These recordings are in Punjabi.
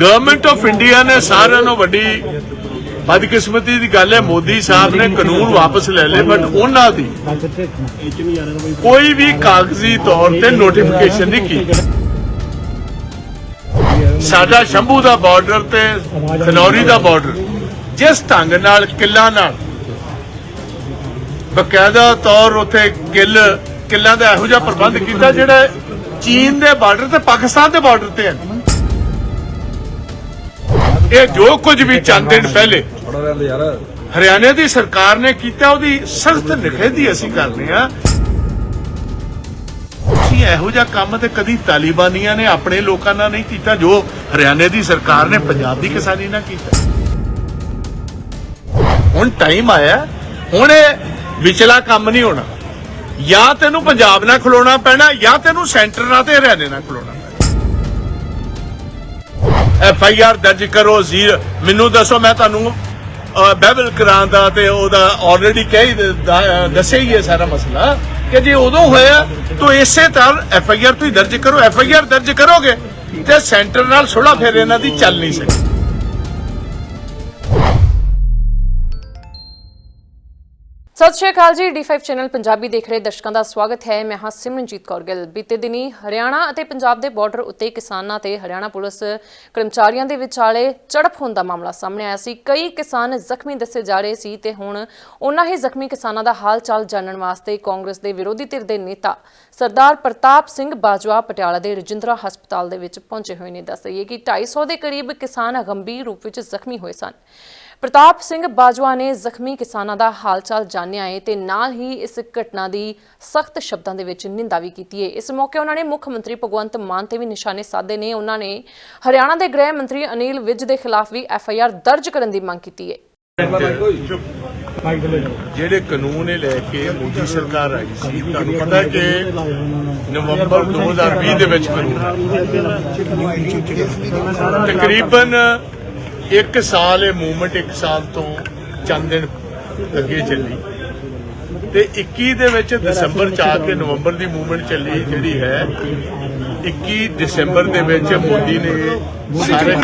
ਗਵਰਨਮੈਂਟ ਆਫ ਇੰਡੀਆ ਨੇ ਸਾਰਿਆਂ ਨੂੰ ਵੱਡੀ ਬਦਕਿਸਮਤੀ ਦੀ ਗੱਲ ਹੈ। ਮੋਦੀ ਸਾਹਿਬ ਨੇ ਕਾਨੂੰਨ ਵਾਪਸ ਲੈ ਲਏ ਬਟ ਉਹਨਾਂ ਦੀ ਕੋਈ ਵੀ ਕਾਗਜ਼ੀ ਤੌਰ ਤੇ ਨੋਟੀਫਿਕੇਸ਼ਨ ਨਹੀਂ ਕੀਤੀ। ਸਾਡਾ ਸ਼ੰਭੂ ਦਾ ਬਾਰਡਰ ਤੇ ਖਨੌਰੀ ਦਾ ਬਾਰਡਰ ਜਿਸ ਢੰਗ ਨਾਲ, ਕਿੱਲਾਂ ਨਾਲ। ਬਕਾਇਦਾ ਤੌਰ ਉਥੇ ਕਿੱਲ, ਕਿੱਲਾਂ ਦਾ ਇਹੋ ਜਿਹਾ ਪ੍ਰਬੰਧ ਕੀਤਾ ਜਿਹੜਾ ਚੀਨ ਦੇ ਬਾਰਡਰ ਤੇ ਪਾਕਿਸਤਾਨ ਦੇ ਬਾਰਡਰ ਤੇ ਹੈ। ਇਹ ਜੋ ਕੁਝ ਵੀ ਚੰਦ ਦਿਨ ਪਹਿਲੇ ਹਰਿਆਣੇ ਦੀ ਸਰਕਾਰ ਨੇ ਕੀਤਾ ਉਹਦੀ ਸਖਤ ਨਿਖੇਧੀ ਅਸੀਂ ਕਰਦੇ ਆ ਅਸੀਂ ਇਹੋ ਜਿਹਾ ਕੰਮ ਤੇ ਕਦੀ ਤਾਲਿਬਾਨੀਆਂ ਨੇ ਆਪਣੇ ਲੋਕਾਂ ਨਾਲ ਨਹੀਂ ਕੀਤਾ ਜੋ ਹਰਿਆਣੇ ਦੀ ਸਰਕਾਰ ਨੇ ਪੰਜਾਬ ਦੀ ਕਿਸਾਨੀ ਨਾਲ ਕੀਤਾ। ਹੁਣ ਟਾਈਮ ਆਇਆ ਹੁਣ ਇਹ ਵਿਚਲਾ ਕੰਮ ਨਹੀਂ ਹੋਣਾ। ਜਾਂ ਤੈਨੂੰ ਪੰਜਾਬ ਨਾਲ ਖਲੋਣਾ ਪੈਣਾ ਜਾਂ ਤੈਨੂੰ ਸੈਂਟਰ ਨਾਲ ਤੇ ਹਰਿਆਣੇ ਨਾਲ ਖਲੋਣਾ। ਐਫ ਆਈ ਆਰ ਦਰਜ ਕਰੋ ਜ਼ੀਰ ਮੈਨੂੰ ਦੱਸੋ, ਮੈਂ ਤੁਹਾਨੂੰ ਬਹਿਬਲ ਕਰਾਂ ਦਾ ਤੇ ਉਹਦਾ ਆਲਰੇਡੀ ਕਹਿ ਹੀ ਦੱਸਿਆ ਹੀ ਹੈ ਸਾਰਾ ਮਸਲਾ ਕਿ ਜੇ ਉਦੋਂ ਹੋਇਆ, ਤਾਂ ਇਸੇ ਤਰ੍ਹਾਂ ਐਫ ਆਈ ਆਰ ਤੁਸੀਂ ਦਰਜ ਕਰੋ। ਐਫ ਆਈ ਆਰ ਦਰਜ ਕਰੋਗੇ ਤੇ ਸੈਂਟਰ ਨਾਲ ਸੁਲਾ ਫਿਰ ਇਹਨਾਂ ਦੀ ਚੱਲ ਨਹੀਂ ਸਕਦੀ। ਸਤਿ ਸ਼੍ਰੀ ਅਕਾਲ ਜੀ D5 ਚੈਨਲ ਪੰਜਾਬੀ ਦੇਖ ਰਹੇ ਦਰਸ਼ਕਾਂ ਦਾ ਸਵਾਗਤ ਹੈ। ਮੈਂ ਹਾਂ ਸਿਮਰਨਜੀਤ ਕੌਰ ਗਿੱਲ। ਬੀਤੇ ਦਿਨੀ ਹਰਿਆਣਾ ਅਤੇ ਪੰਜਾਬ ਦੇ ਬਾਰਡਰ ਉੱਤੇ ਕਿਸਾਨਾਂ ਤੇ ਹਰਿਆਣਾ ਪੁਲਿਸ ਕਰਮਚਾਰੀਆਂ ਦੇ ਵਿਚਾਲੇ ਝੜਪ ਹੋਣ ਦਾ ਮਾਮਲਾ ਸਾਹਮਣੇ ਆਇਆ ਸੀ। ਕਈ ਕਿਸਾਨ ਜ਼ਖਮੀ ਦੱਸੇ ਜਾ ਰਹੇ ਸੀ ਤੇ ਹੁਣ ਉਹਨਾਂ ਹੀ ਜ਼ਖਮੀ ਕਿਸਾਨਾਂ ਦਾ ਹਾਲ ਚਾਲ ਜਾਣਨ ਵਾਸਤੇ ਕਾਂਗਰਸ ਦੇ ਵਿਰੋਧੀ ਧਿਰ ਦੇ ਨੇਤਾ ਸਰਦਾਰ ਪ੍ਰਤਾਪ ਸਿੰਘ ਬਾਜਵਾ ਪਟਿਆਲਾ ਦੇ ਰਜਿੰਦਰਾ ਹਸਪਤਾਲ ਦੇ ਵਿੱਚ ਪਹੁੰਚੇ ਹੋਏ ਨੇ। ਦੱਸ ਦਈਏ ਕਿ 250 ਦੇ ਕਰੀਬ ਕਿਸਾਨ ਗੰਭੀਰ ਰੂਪ ਵਿੱਚ ਜ਼ਖਮੀ ਹੋਏ ਸਨ। ਪ੍ਰਤਾਪ ਸਿੰਘ ਬਾਜਵਾ ਨੇ ਜ਼ਖਮੀ ਕਿਸਾਨਾਂ ਦਾ ਹਾਲਚਾਲ ਜਾਣਿਆ ਹੈ ਤੇ ਨਾਲ ਹੀ ਇਸ ਘਟਨਾ ਦੀ ਸਖਤ ਸ਼ਬਦਾਂ ਦੇ ਵਿੱਚ ਨਿੰਦਾ ਵੀ ਕੀਤੀ ਹੈ। ਇਸ ਮੌਕੇ ਉਹਨਾਂ ਨੇ ਮੁੱਖ ਮੰਤਰੀ ਭਗਵੰਤ ਮਾਨ ਤੇ ਵੀ ਨਿਸ਼ਾਨੇ ਸਾਧੇ ਨੇ। ਉਹਨਾਂ ਨੇ ਹਰਿਆਣਾ ਦੇ ਗ੍ਰਹਿ ਮੰਤਰੀ ਅਨਿਲ ਵਿਜ ਦੇ ਖਿਲਾਫ ਵੀ ਐਫ ਆਈ ਆਰ ਦਰਜ ਕਰਨ ਦੀ ਮੰਗ ਕੀਤੀ ਹੈ। ਜਿਹੜੇ ਕਾਨੂੰਨ ਇਹ ਲੈ ਕੇ ਮੋਦੀ ਸਰਕਾਰ ਆਈ ਸੀ, ਤੁਹਾਨੂੰ ਪਤਾ ਕਿ ਨਵੰਬਰ 2020 ਦੇ ਵਿੱਚ ਕਾਨੂੰਨ ਤਕਰੀਬਨ 1 ਸਾਲ ਇਹ ਮੂਵਮੈਂਟ 1 ਸਾਲ ਤੋਂ ਚੰਦ ਦਿਨ ਅੱਗੇ ਚੱਲੀ। ਤੇ 21 ਦੇ ਵਿੱਚ ਦਸੰਬਰ ਚ ਆ ਕੇ ਨਵੰਬਰ ਦੀ ਮੂਵਮੈਂਟ ਚੱਲੀ ਜਿਹੜੀ ਹੈ 21 ਦਸੰਬਰ ਦੇ ਵਿੱਚ ਮੋਦੀ ਨੇ ਸਾਰੇ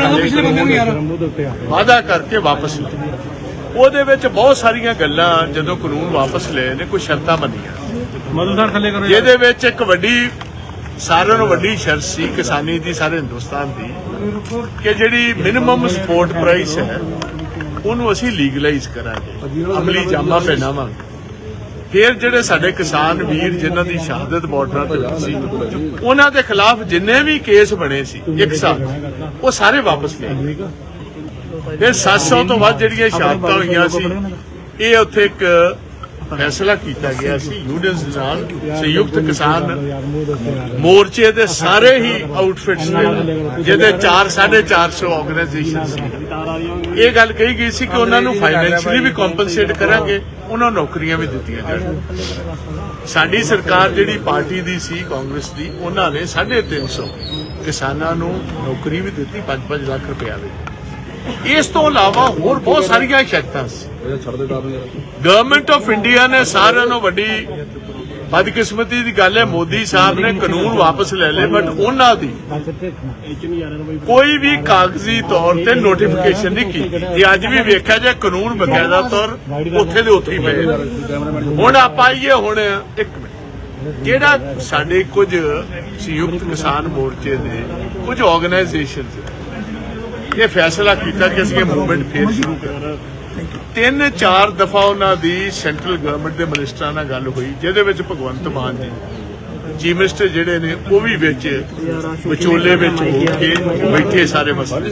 ਵਾਅਦਾ ਕਰਕੇ ਵਾਪਸ ਲਏ ਉਹਦੇ ਵਿੱਚ ਬਹੁਤ ਸਾਰੀਆਂ ਗੱਲਾਂ ਜਦੋਂ ਕਾਨੂੰਨ ਵਾਪਸ ਲਏ ਨੇ ਕੋਈ ਸ਼ਰਤਾਂ ਮੰਨੀਆਂ ਮਦਦਦਾਰ ਥੱਲੇ ਕਰੋ ਜਿਹਦੇ ਵਿੱਚ ਇੱਕ ਵੱਡੀ ਸਾਰਿਆਂ ਨੂੰ ਵੱਡੀ ਸ਼ਰਤ ਸੀ ਕਿਸਾਨੀ ਦੀ, ਸਾਰੇ ਹਿੰਦੁਸਤਾਨ ਦੀ, ਕਿ ਜਿਹੜੀ ਮਿਨੀਮਮ ਸਪੋਰਟ ਪ੍ਰਾਈਸ ਹੈ, ਉਹਨੂੰ ਅਸੀਂ ਲੀਗਲਾਈਜ਼ ਕਰਾਂਗੇ, ਅਮਲੀ ਜਾਮਾ ਪਹਿਨਾਵਾਂਗੇ। ਫਿਰ ਜਿਹੜੇ ਸਾਡੇ ਕਿਸਾਨ ਵੀਰ ਜਿਨ੍ਹਾਂ ਦੀ ਸ਼ਹਾਦਤ ਬਾਰਡਰਾਂ ਤੇ ਹੋਈ ਸੀ, ਉਹਨਾਂ ਦੇ ਖਿਲਾਫ ਜਿੰਨੇ ਵੀ ਕੇਸ ਬਣੇ ਸੀ, ਇੱਕ ਸਾਲ, ਉਹ ਸਾਰੇ ਵਾਪਸ ਲਏ ਫਿਰ 700 ਤੋਂ ਵੱਧ ਜਿਹੜੀਆਂ ਸ਼ਹਾਦਤਾਂ ਹੋਈਆਂ ਸੀ, ਇਹ ਉੱਥੇ ਇੱਕ ਫੈਸਲਾ ਕੀਤਾ ਗਿਆ ਸੀ ਯੂਨੀਅਨਸ ਦੇ ਨਾਲ ਸੰਯੁਕਤ ਕਿਸਾਨ ਮੋਰਚੇ ਦੇ ਸਾਰੇ ਹੀ ਆਊਟਫਿਟਸ ਦੇ ਜਿਹਦੇ 4 450 ਆਰਗੇਨਾਈਜੇਸ਼ਨ ਸੀ ਇਹ ਗੱਲ ਕਹੀ ਗਈ ਸੀ ਕਿ ਉਹਨਾਂ ਨੂੰ ਫਾਈਨੈਂਸ਼ੀਅਲੀ ਵੀ ਕੰਪਨਸੇਟ ਕਰਾਂਗੇ, ਉਹਨਾਂ ਨੂੰ ਨੌਕਰੀਆਂ ਵੀ ਦਿੱਤੀਆਂ ਜਾਣਗੀਆਂ। ਸਾਡੀ ਸਰਕਾਰ ਜਿਹੜੀ ਪਾਰਟੀ ਦੀ ਸੀ, ਕਾਂਗਰਸ ਦੀ, ਉਹਨਾਂ ਨੇ 350 ਕਿਸਾਨਾਂ ਨੂੰ ਨੌਕਰੀ ਵੀ ਦਿੱਤੀ 5-5 ਲੱਖ ਰੁਪਏ ਦੇ ਇਸ ਤੋਂ ਇਲਾਵਾ ਹੋਰ ਬਹੁਤ ਸਾਰੀਆਂ ਸ਼ਰਤਾਂ ਸੀ। ਗਵਰਨਮੈਂਟ ਆਫ ਇੰਡੀਆ ਨੇ ਸਾਰਿਆਂ ਨੂੰ ਵੱਡੀ ਬਦਕਿਸਮਤੀ ਦੀ ਗੱਲ ਹੈ। ਮੋਦੀ ਸਾਹਿਬ ਨੇ ਕਾਨੂੰਨ ਵਾਪਸ ਲੈ ਲਏ ਬਟ ਉਹਨਾਂ ਦੀ ਕੋਈ ਵੀ ਕਾਗਜ਼ੀ ਤੌਰ ਤੇ ਨੋਟੀਫਿਕੇਸ਼ਨ ਨਹੀਂ ਕੀਤੀ। ਇਹ ਅੱਜ ਵੀ ਵੇਖਿਆ ਜੇ ਕਾਨੂੰਨ ਬਕਾਇਦਾ ਤੌਰ ਉੱਥੇ ਦੇ ਉੱਥੇ ਹੀ ਪਏ ਹੁਣ ਆਪਾਂ ਆਈਏ ਹੁਣ ਇੱਕ ਜਿਹੜਾ ਸਾਡੇ ਕੁਝ ਸੰਯੁਕਤ ਕਿਸਾਨ ਮੋਰਚੇ ਦੇ ਕੁਝ ਆਰਗੇਨਾਈਜੇਸ਼ਨਸ ਇਹ ਫੈਸਲਾ ਕੀਤਾ ਕਿ ਅਸੀਂ ਇਹ ਮੂਵਮੈਂਟ ਫੇਰ ਸ਼ੁਰੂ ਕਰਾਂਗੇ। ਤਿੰਨ, ਚਾਰ ਦਫਾ ਉਹਨਾਂ ਦੀ ਸੈਂਟਰਲ ਗਵਰਨਮੈਂਟ ਦੇ ਮਿਨਿਸਟਰਾਂ ਨਾਲ ਗੱਲ ਹੋਈ, ਜਿਹਦੇ ਵਿੱਚ ਭਗਵੰਤ ਮਾਨ ਜੀ ਚੀਫ ਮਿਨਿਸਟਰ ਜਿਹੜੇ ਨੇ, ਉਹ ਵੀ ਵਿੱਚ ਵਿਚੋਲੇ ਵਿੱਚ ਹੋ ਕੇ ਬੈਠੇ ਸਾਰੇ ਮਸਲੇ।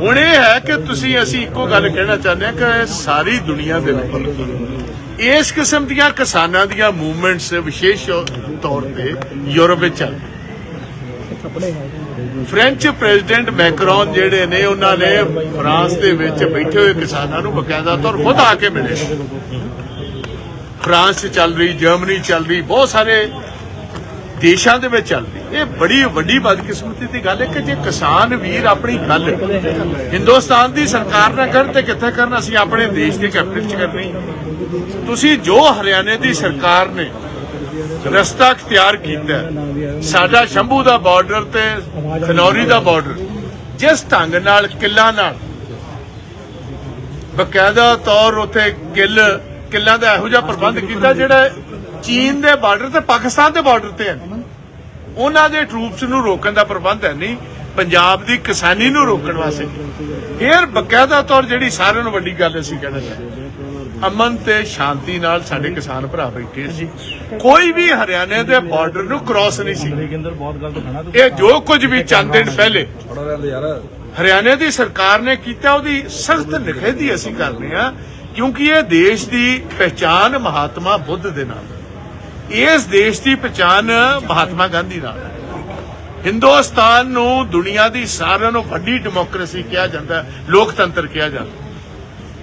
ਹੁਣ ਇਹ ਹੈ ਕਿ ਤੁਸੀਂ, ਅਸੀਂ ਇੱਕੋ ਗੱਲ ਕਹਿਣਾ ਚਾਹੁੰਦੇ ਹਾਂ ਕਿ ਸਾਰੀ ਦੁਨੀਆ ਦੇ ਵਿੱਚ ਇਸ ਕਿਸਮ ਦੀਆਂ ਕਿਸਾਨਾਂ ਦੀਆਂ ਮੂਵਮੈਂਟਸ ਵਿਸ਼ੇਸ਼ ਤੌਰ ਤੇ ਯੂਰਪ ਵਿੱਚ ਚੱਲ ਫ੍ਰੈਂਚ ਪ੍ਰੈਜ਼ੀਡੈਂਟ ਮੈਕਰੋਨ ਜਿਹੜੇ ਨੇ, ਉਹਨਾਂ ਨੇ ਫਰਾਂਸ ਦੇ ਵਿੱਚ ਬੈਠੇ ਹੋਏ ਕਿਸਾਨਾਂ ਨੂੰ ਬਕਾਇਦਾ ਤੌਰ ਖੁਦ ਆ ਕੇ ਮਿਲੇ। ਫਰਾਂਸ 'ਚ ਚੱਲ ਰਹੀ, ਜਰਮਨੀ ਚੱਲ ਰਹੀ, ਬਹੁਤ ਸਾਰੇ ਦੇਸ਼ਾਂ ਦੇ ਵਿੱਚ ਚੱਲ ਰਹੀ। ਇਹ ਬੜੀ ਵੱਡੀ ਬਦਕਿਸਮਤੀ ਦੀ ਗੱਲ ਹੈ ਕਿ ਜੇ ਕਿਸਾਨ ਵੀਰ ਆਪਣੀ ਗੱਲ ਹਿੰਦੁਸਤਾਨ ਦੀ ਸਰਕਾਰ ਨਾਲ ਕਰਨ ਤੇ ਕਿੱਥੇ ਕਰਨ? ਅਸੀਂ ਆਪਣੇ ਦੇਸ਼ ਦੇ ਕੈਪੀਟਲ 'ਚ ਕਰਨੀ। ਤੁਸੀਂ ਜੋ ਹਰਿਆਣੇ ਦੀ ਸਰਕਾਰ ਨੇ ਰਸਤਾ ਅਖਤਿਆਰ ਕੀਤਾ ਸਾਡਾ ਸ਼ੰਭੂ ਦਾ ਬਾਰਡਰ ਤੇ ਖਨੌਰੀ ਦਾ ਬਾਰਡਰ ਜਿਸ ਢੰਗ ਨਾਲ, ਕਿੱਲਾਂ ਨਾਲ। ਬਕਾਇਦਾ ਤੌਰ ਉਥੇ ਕਿੱਲ, ਕਿੱਲਾਂ ਦਾ ਇਹੋ ਜਿਹਾ ਪ੍ਰਬੰਧ ਕੀਤਾ ਜਿਹੜਾ ਚੀਨ ਦੇ ਬਾਰਡਰ ਤੇ ਪਾਕਿਸਤਾਨ ਦੇ ਬਾਰਡਰ ਤੇ ਹੈ। ਉਹਨਾਂ ਦੇ ਟਰੂਪਸ ਨੂੰ ਰੋਕਣ ਦਾ ਪ੍ਰਬੰਧ ਹੈ ਨਹੀਂ, ਪੰਜਾਬ ਦੀ ਕਿਸਾਨੀ ਨੂੰ ਰੋਕਣ ਵਾਸਤੇ। ਫਿਰ ਬਕਾਇਦਾ ਤੌਰ ਜਿਹੜੀ ਸਾਰਿਆਂ ਨੂੰ ਵੱਡੀ ਗੱਲ ਅਸੀਂ ਕਹਿਣਾ ਚਾਹੁੰਦੇ ਅਮਨ ਤੇ ਸ਼ਾਂਤੀ ਨਾਲ ਸਾਡੇ ਕਿਸਾਨ ਭਰਾ ਬੈਠੇ ਸੀ। ਕੋਈ ਵੀ ਹਰਿਆਣੇ ਦੇ ਬਾਰਡਰ ਨੂੰ ਕ੍ਰਾਸ ਨਹੀਂ ਸੀ। ਇਹ ਜੋ ਕੁਝ ਵੀ ਚੰਦ ਦਿਨ ਪਹਿਲੇ। ਹਰਿਆਣੇ ਦੀ ਸਰਕਾਰ ਨੇ ਕੀਤਾ ਉਹਦੀ ਸਖਤ ਨਿਖੇਧੀ ਅਸੀਂ ਕਰਦੇ ਆ ਕਿਉਂਕਿ ਇਹ ਦੇਸ਼ ਦੀ ਪਹਿਚਾਨ ਮਹਾਤਮਾ ਬੁੱਧ ਦੇ ਨਾਲ। ਇਸ ਦੇਸ਼ ਦੀ ਪਹਿਚਾਨ ਮਹਾਤਮਾ ਗਾਂਧੀ ਨਾਲ ਹੈ। ਹਿੰਦੁਸਤਾਨ ਨੂੰ ਦੁਨੀਆ ਦੀ ਸਾਰਿਆਂ ਨੂੰ ਵੱਡੀ ਡੈਮੋਕ੍ਰੇਸੀ ਕਿਹਾ ਜਾਂਦਾ ਲੋਕਤੰਤਰ ਕਿਹਾ ਜਾਂਦਾ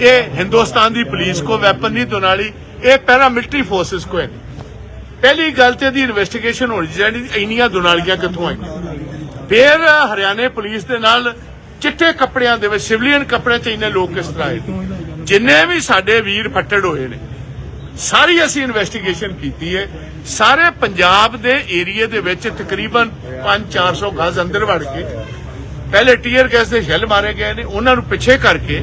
ਇਹ ਹਿੰਦੁਸਤਾਨ ਦੀ ਪੁਲਿਸ ਕੋ ਵੈਪਨ ਨਹੀਂ, ਦੁਨਾਲੀ, ਇਹ ਪੈਰਾ ਮਿਲਟਰੀ ਫੋਰਸਸ ਕੋ ਹੈ ਪਹਿਲੀ ਗੱਲ ਤੇ ਦੀ ਇਨਵੈਸਟੀਗੇਸ਼ਨ ਹੋਣੀ ਚਾਹੀਦੀ ਇੰਨੀਆਂ ਦੁਨਾਲੀਆਂ ਕਿੱਥੋਂ ਆਈਆਂ? ਫਿਰ ਹਰਿਆਣੇ ਪੁਲਿਸ ਦੇ ਨਾਲ ਚਿੱਟੇ ਕੱਪੜਿਆਂ ਦੇ ਵਿੱਚ, ਸਿਵਲੀਅਨ ਕੱਪੜੇ ਚ ਇੰਨੇ ਲੋਕ ਕਿਸ ਤਰ੍ਹਾਂ ਆਏ? ਜਿੰਨੇ ਵੀ ਸਾਡੇ ਵੀਰ ਫੱਟੜ ਹੋਏ ਨੇ, ਸਾਰੀ ਅਸੀਂ ਇਨਵੈਸਟੀਗੇਸ਼ਨ ਕੀਤੀ ਹੈ। ਸਾਰੇ ਪੰਜਾਬ ਦੇ ਏਰੀਏ ਦੇ ਵਿੱਚ ਤਕਰੀਬਨ 5-400 ਗਜ਼ ਅੰਦਰ ਵੜ ਕੇ, ਪਹਿਲੇ ਟੀਅਰ ਗੈਸ ਦੇ ਸ਼ੈਲ ਮਾਰੇ ਗਏ ਨੇ, ਉਹਨਾਂ ਨੂੰ ਪਿੱਛੇ ਕਰਕੇ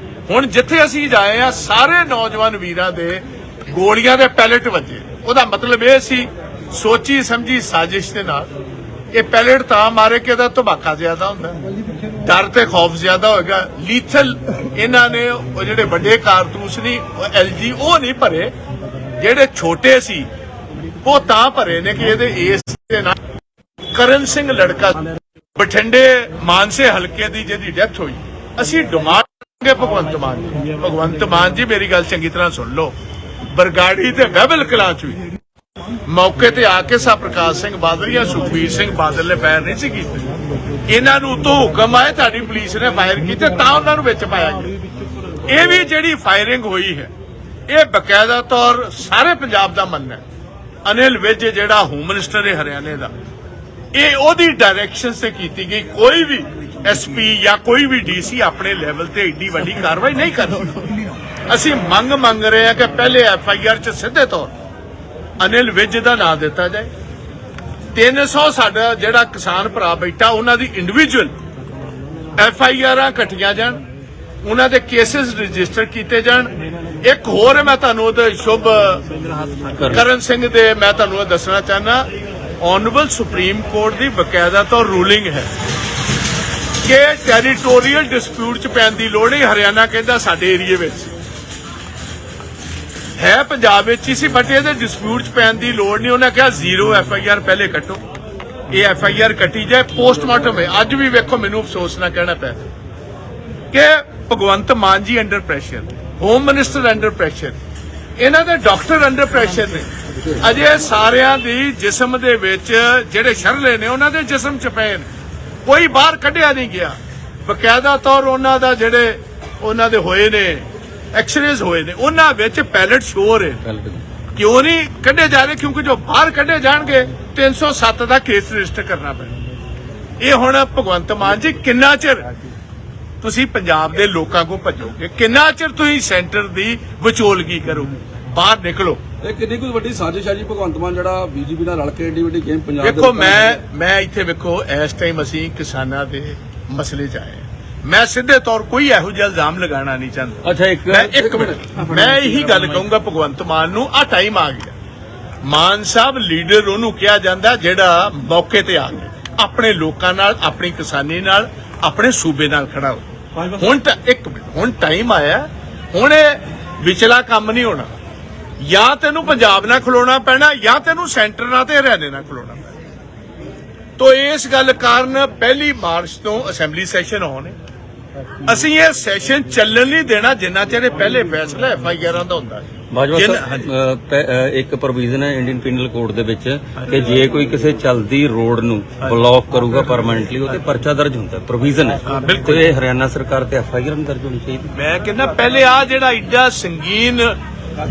ਹੁਣ ਜਿੱਥੇ ਅਸੀਂ ਜਾਏ ਆ, ਸਾਰੇ ਨੌਜਵਾਨ ਵੀਰਾਂ ਦੇ ਗੋਲੀਆਂ ਦੇ ਪੈਲਟ ਵੱਜੇ। ਉਹਦਾ ਮਤਲਬ ਇਹ ਸੀ, ਸੋਚੀ ਸਮਝੀ ਸਾਜ਼ਿਸ਼ ਦੇ ਨਾਲ, ਇਹ ਪੈਲਟ ਤਾਂ ਮਾਰੇ ਕਿ ਇਹਦਾ ਧਮਾਕਾ ਜ਼ਿਆਦਾ ਹੁੰਦਾ। ਡਰ ਤੇ ਖੌਫ ਜ਼ਿਆਦਾ ਹੋਏਗਾ। ਲੀਥਲ, ਇਹਨਾਂ ਨੇ ਉਹ ਜਿਹੜੇ ਵੱਡੇ ਕਾਰਤੂਸ ਨਹੀਂ ਐਲਜੀ, ਉਹ ਨਹੀਂ ਭਰੇ। ਜਿਹੜੇ ਛੋਟੇ ਸੀ, ਉਹ ਤਾਂ ਭਰੇ ਨੇ ਕਿ ਇਹਦੇ ਇਸ ਦੇ ਨਾਲ ਕਰਨ ਸਿੰਘ ਲੜਕਾ ਬਠਿੰਡੇ ਮਾਨਸੇ ਹਲਕੇ ਦੀ ਜਿਹਦੀ ਡੈਥ ਹੋਈ। ਅਸੀਂ ਡਿਮਾਂਡ ਕਰਾਂਗੇ ਭਗਵੰਤ ਮਾਨ ਜੀ। ਭਗਵੰਤ ਮਾਨ ਜੀ, ਮੇਰੀ ਗੱਲ ਚੰਗੀ ਤਰ੍ਹਾਂ ਸੁਣ ਲਓ। ਬਰਗਾੜੀ ਤੇ ਬਹਿਬਲ ਕਲਾਂ ਚ ਵੀ। ਮੌਕੇ ਤੇ ਆ ਕੇ ਸਾ ਪ੍ਰਕਾਸ਼ ਸਿੰਘ ਬਾਦਲ ਜਾਂ ਸੁਖਬੀਰ ਸਿੰਘ ਬਾਦਲ ਨੇ ਫਾਇਰ ਨਹੀਂ ਸੀ ਕੀਤੇ। ਇਹਨਾਂ ਨੂੰ ਉਤੋਂ ਹੁਕਮ ਆਏ ਤੁਹਾਡੀ ਪੁਲਿਸ ਨੇ ਫਾਇਰ ਕੀਤੇ, ਤਾਂ ਉਹਨਾਂ ਨੂੰ ਵਿੱਚ ਪਾਇਆ ਗਿਆ। ਇਹ ਵੀ ਜਿਹੜੀ ਫਾਇਰਿੰਗ ਹੋਈ ਹੈ, ਇਹ ਬਕਾਇਦਾ ਤੌਰ ਸਾਰੇ ਪੰਜਾਬ ਦਾ ਮੰਨਣਾ ਹੈ। ਅਨਿਲ ਵਿਜ, ਜਿਹੜਾ ਹੋਮ ਮਿਨਿਸਟਰ ਹੈ ਹਰਿਆਣੇ ਦਾ, ਇਹ ਉਹਦੀ ਡਾਇਰੈਕਸ਼ਨ ਤੇ ਕੀਤੀ ਗਈ। ਕੋਈ ਵੀ ਐਸਪੀ ਜਾਂ ਕੋਈ ਵੀ ਡੀਸੀ ਆਪਣੇ ਲੈਵਲ ਤੇ ਏਡੀ ਵੱਡੀ ਕਾਰਵਾਈ ਨਹੀਂ ਕਰ ਸਕਦਾ। ਅਸੀਂ ਮੰਗ ਮੰਗ ਰਹੇ ਹਾਂ ਕਿ ਪਹਿਲੇ ਐਫ ਆਈ ਆਰ ਚ ਸਿੱਧੇ ਤੌਰ ਅਨਿਲ ਵਿਜ ਦਾ ਨਾਮ ਦਿੱਤਾ ਜਾਏ। 300 ਸਾਡਾ ਜਿਹੜਾ ਕਿਸਾਨ ਭਰਾ ਬੈਠਾ ਉਹਨਾਂ ਦੀ ਇੰਡੀਵਿਜੂਅਲ ਐਫ ਆਈ ਆਰਾਂ ਕੱਟੀਆਂ ਜਾਣ ਉਹਨਾਂ ਦੇ ਕੇਸਿਸ ਰਜਿਸਟਰ ਕੀਤੇ ਜਾਣ। ਇੱਕ ਹੋਰ ਮੈਂ ਤੁਹਾਨੂੰ ਉਹਦੇ ਸ਼ੁਭ ਕਰਨ ਸਿੰਘ ਦੇ ਮੈਂ ਤੁਹਾਨੂੰ ਇਹ ਦੱਸਣਾ ਚਾਹਨਾ ਆਨਰੇਬਲ ਸੁਪਰੀਮ ਕੋਰਟ ਦੀ ਬਕਾਇਦਾ ਤੋਂ ਰੂਲਿੰਗ ਹੈ। ਕਿ ਟੈਰੀਟੋਰੀਅਲ ਡਿਸਪਿਊਟ ਚ ਪੈਣ ਦੀ ਲੋੜ ਨਹੀਂ, ਹਰਿਆਣਾ ਕਹਿੰਦਾ ਸਾਡੇ ਏਰੀਏ ਵਿੱਚ। ਹੈ ਪੰਜਾਬ ਵਿੱਚ ਹੀ ਸੀ ਬਟ ਇਹਦੇ ਡਿਸਪਿਊਟ ਚ ਪੈਣ ਦੀ ਲੋੜ ਨਹੀਂ, ਉਹਨਾਂ ਕਿਹਾ ਜ਼ੀਰੋ ਐਫ ਆਈ ਆਰ ਪਹਿਲੇ ਕੱਟੋ। ਇਹ ਐਫ ਆਈ ਆਰ ਕੱਟੀ ਜਾਏ, ਪੋਸਟਮਾਰਟਮ ਹੈ ਅੱਜ ਵੀ ਵੇਖੋ, ਮੈਨੂੰ ਅਫਸੋਸ ਨਾ ਕਹਿਣਾ ਪਿਆ ਕਿ Bhagwant Mann ji under pressure home minister under pressure ਇਹਨਾਂ ਦੇ ਡਾਕਟਰ ਅੰਡਰ ਪ੍ਰੈਸ਼ਰ ਨੇ। ਅਜੇ ਸਾਰਿਆਂ ਦੀ ਜਿਸਮ ਦੇ ਵਿੱਚ ਜਿਹੜੇ ਸ਼ਰਲੇ ਨੇ, ਉਹਨਾਂ ਦੇ ਜਿਸਮ ਚ ਪਏ ਨੇ। ਕੋਈ ਬਾਹਰ ਕੱਢਿਆ ਨਹੀਂ ਗਿਆ। ਬਕਾਇਦਾ ਤੌਰ ਉਹਨਾਂ ਦਾ ਜਿਹੜੇ ਉਹਨਾਂ ਦੇ ਹੋਏ ਨੇ ਐਕਸਰੇਜ਼ ਹੋਏ ਨੇ ਉਹਨਾਂ ਵਿੱਚ ਪੈਲਟ ਸ਼ੋਰ ਹੈ ਕਿਉਂ ਨਹੀਂ ਕੱਢੇ ਜਾ ਰਹੇ? ਕਿਉਂਕਿ ਜੋ ਬਾਹਰ ਕੱਢੇ ਜਾਣਗੇ 307 ਦਾ ਕੇਸ ਰਜਿਸਟਰ ਕਰਨਾ ਪੈਣਾ। ਇਹ ਹੁਣ ਭਗਵੰਤ ਮਾਨ ਜੀ ਕਿੰਨਾ ਚਿਰ ਤੁਸੀਂ ਪੰਜਾਬ ਦੇ ਲੋਕਾਂ ਕੋ ਭਜੋਗੇ? ਕਿੰਨਾ ਚਿਰ ਤੁਸੀਂ ਸੈਂਟਰ ਦੀ ਵਿਚੋਲਗੀ ਕਰੋਗੇ? ਬਾਹਰ ਨਿਕਲੋ। ਇਹ ਕਿੰਨੀ ਕੋਈ ਵੱਡੀ ਸਾਜ਼ਿਸ਼ ਹੈ ਜੀ ਭਗਵੰਤ ਮਾਨ ਜਿਹੜਾ ਬੀਜੇਪੀ ਨਾਲ ਰਲ ਕੇ ਏਡੀ ਵੱਡੀ ਗੇਮ ਪੰਜਾਬ ਦੇ ਵੇਖੋ ਮੈਂ ਮੈਂ ਇੱਥੇ ਵੇਖੋ ਇਸ ਟਾਈਮ ਅਸੀਂ ਕਿਸਾਨਾਂ ਦੇ ਮਸਲੇ 'ਚ ਆਏ। ਮੈਂ ਸਿੱਧੇ ਤੌਰ ਕੋਈ ਇਹੋ ਜਿਹਾ ਇਲਜ਼ਾਮ ਲਗਾਉਣਾ ਨਹੀਂ ਚਾਹੁੰਦਾ। ਅੱਛਾ ਇੱਕ ਮੈਂ ਇੱਕ ਮਿੰਟ। ਮੈਂ ਇਹੀ ਗੱਲ ਕਹੂੰਗਾ ਭਗਵੰਤ ਮਾਨ ਨੂੰ ਆ ਟਾਈਮ ਆ ਗਿਆ। ਮਾਨ ਸਾਹਿਬ ਲੀਡਰ ਉਹਨੂੰ ਕਿਹਾ ਜਾਂਦਾ ਜਿਹੜਾ ਮੌਕੇ ਤੇ ਆ ਗਿਆ। ਆਪਣੇ ਲੋਕਾਂ ਨਾਲ ਆਪਣੀ ਕਿਸਾਨੀ ਨਾਲ ਆਪਣੇ ਸੂਬੇ ਨਾਲ ਖੜਾ ਹੋ। ਹੁਣ ਤਾਂ ਇੱਕ ਮਿੰਟ ਹੁਣ ਟਾਈਮ ਆਇਆ। ਹੁਣ ਵਿਚਲਾ ਕੰਮ ਨਹੀਂ ਹੋਣਾ। ਜਾਂ ਤੈਨੂੰ ਪੰਜਾਬ ਨਾਲ ਖਲੋਣਾ ਪੈਣਾ ਜਾਂ ਤੈਨੂੰ ਸੈਂਟਰ ਨਾਲ ਤੇ ਹਰਿਆਣੇ ਨਾਲ ਖਲੋਣਾ ਪੈਣਾ। ਤੋ ਇਸ ਗੱਲ ਕਾਰਨ ਪਹਿਲੀ ਮਾਰਚ ਤੋਂ ਅਸੈਂਬਲੀ ਸੈਸ਼ਨ ਹੋਣੇ ਅਸੀਂ ਇਹ ਸੈਸ਼ਨ ਚੱਲਣ ਨਹੀਂ ਦੇਣਾ ਜਿੰਨਾ ਚਿਰ ਇਹ ਪਹਿਲੇ ਫੈਸਲਾ ਐਫ ਆਈ ਆਰਾਂ ਦਾ ਹੁੰਦਾ ਬਾਜਵਾ ਸਾਹਿਬ ਇੱਕ ਪ੍ਰੋਵੀਜ਼ਨ ਹੈ ਇੰਡੀਅਨ ਪੀਨਲ ਕੋਡ ਦੇ ਵਿੱਚ ਕਿ ਜੇ ਕੋਈ ਕਿਸੇ ਚਲਦੀ ਰੋਡ ਨੂੰ ਬਲੌਕ ਕਰੂਗਾ ਪਰਮਨੈਂਟਲੀ ਉਹ ਤੇ ਪਰਚਾ ਦਰਜ ਹੁੰਦਾ ਪ੍ਰੋਵੀਜ਼ਨ ਹੈ। ਤੇ ਹਰਿਆਣਾ ਸਰਕਾਰ ਤੇ ਐਫ ਆਈ ਆਰ ਦਰਜ ਹੋਣੀ ਚਾਹੀਦੀ। ਮੈਂ ਕਹਿੰਦਾ ਪਹਿਲੇ ਆ ਜਿਹੜਾ ਏਡਾ ਸੰਗੀਨ